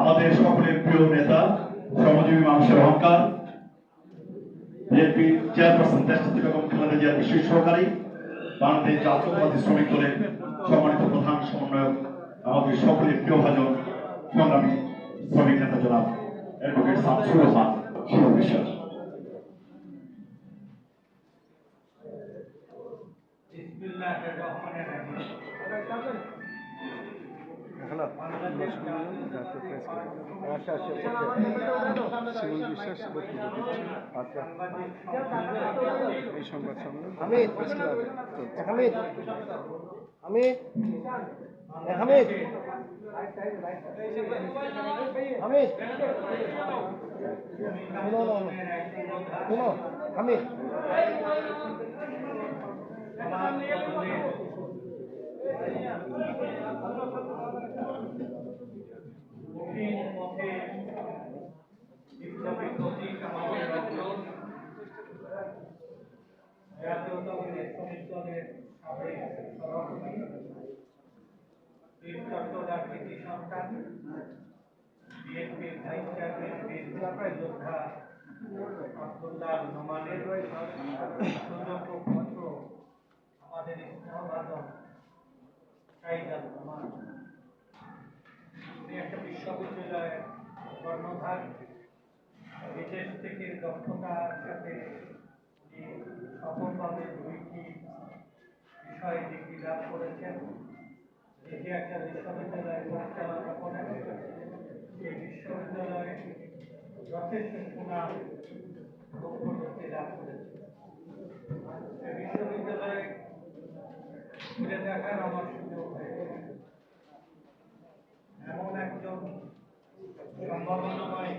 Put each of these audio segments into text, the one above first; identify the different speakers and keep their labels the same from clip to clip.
Speaker 1: আমাদের সকলের প্রিয় নেতা, শ্রমজীবী মানুষের অহংকার, বিএনপি চেয়ারপারসন দেশনেত্রী বেগম খালেদা জিয়ার বিশেষ সহকারী, বাংলাদেশ জাতীয়তাবাদী শ্রমিক দলের সম্মানিত প্রধান সমন্বয়ক, আমাদের সকলের প্রিয় ভাজন, সংগ্রামী শ্রমিক নেতা জনাব অ্যাডভোকেট শামসুর রহমান শিব বিশ্বাস
Speaker 2: বিসমিল্লাহির রহমানির রহিম।
Speaker 3: আচ্ছা আচ্ছা শিবুল বিশ্বাস বক্তব্য দিচ্ছি। আচ্ছা। এই সংবাদ সম্মেলন
Speaker 4: হামিদ। হামিদ। হামিদ। হামিদ। হামিদ। শুনো শুনো হামিদ
Speaker 2: কঠিন পথে বিপ্লবী প্রতীক আমাদের অগ্রজ জাতীয়তাবাদী শ্রমিক দলের চট্টগ্রাম কৃতি সন্তান বিএনপির ভাইস চেয়ারম্যান বীর যোদ্ধা আব্দুল্লাহ নোমানের সুযোগ্য পুত্র একটা বিশ্ববিদ্যালয়ের কর্ণধার বিদেশ থেকে দক্ষতার সাথে সফলভাবে দুইটি বিষয়ে ডিগ্রি লাভ করেছেন। এটি একটা বিশ্ববিদ্যালয় পরিচালনা করেন এই বিশ্ববিদ্যালয়ে যথেষ্ট সুনাম লাভ করেছে। বিশ্ববিদ্যালয়ে ঘুরে দেখার আমার সুযোগ হয়েছে। এমন একজন সম্ভাবনাময়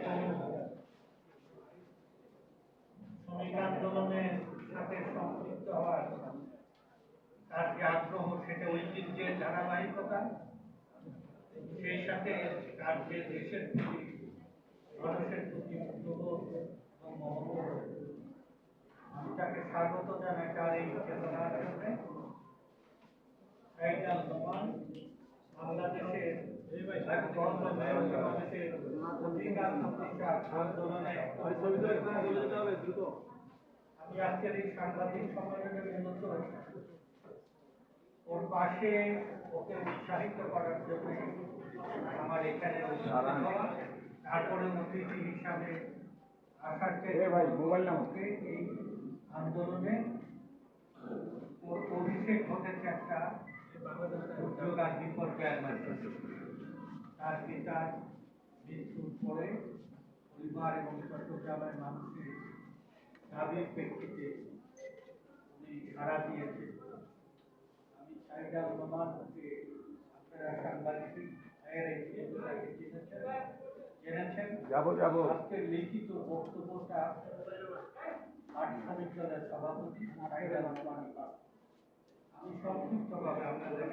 Speaker 2: ধারাবাহিকতা, সেই সাথে তার যে দেশের মানুষের প্রতি আমি তাকে স্বাগত জানাই তার এই চেতনার জন্য। সাইদাল নোমান বাংলাদেশের আন্দোলনে আমি আজকের এই সাংবাদিক সম্মেলনে মূলত ওর পাশে ওকে উৎসাহিত করার জন্য আমার এখানে তারপরে অতিথি হিসাবে আসার
Speaker 3: ভাই, মোবাইল নাও।
Speaker 2: ওকে এই আন্দোলনে। ওর অভিষেক ঘটেছে একটা দুর্যোগ আর বিপর্যয়ের মাধ্যমে তার পিতার মৃত্যুর পরে পরিবার এবং চট্টগ্রামের মানুষের দাবির প্রেক্ষিতে আমি চাহিদা রহমানকে আপনারা সাংবাদিক
Speaker 3: যাব যাব।
Speaker 2: আজকের লিখিত বক্তব্যটা আট শ্রমিক দলের সভাপতি আমি সংক্ষিপ্তভাবে আপনাদের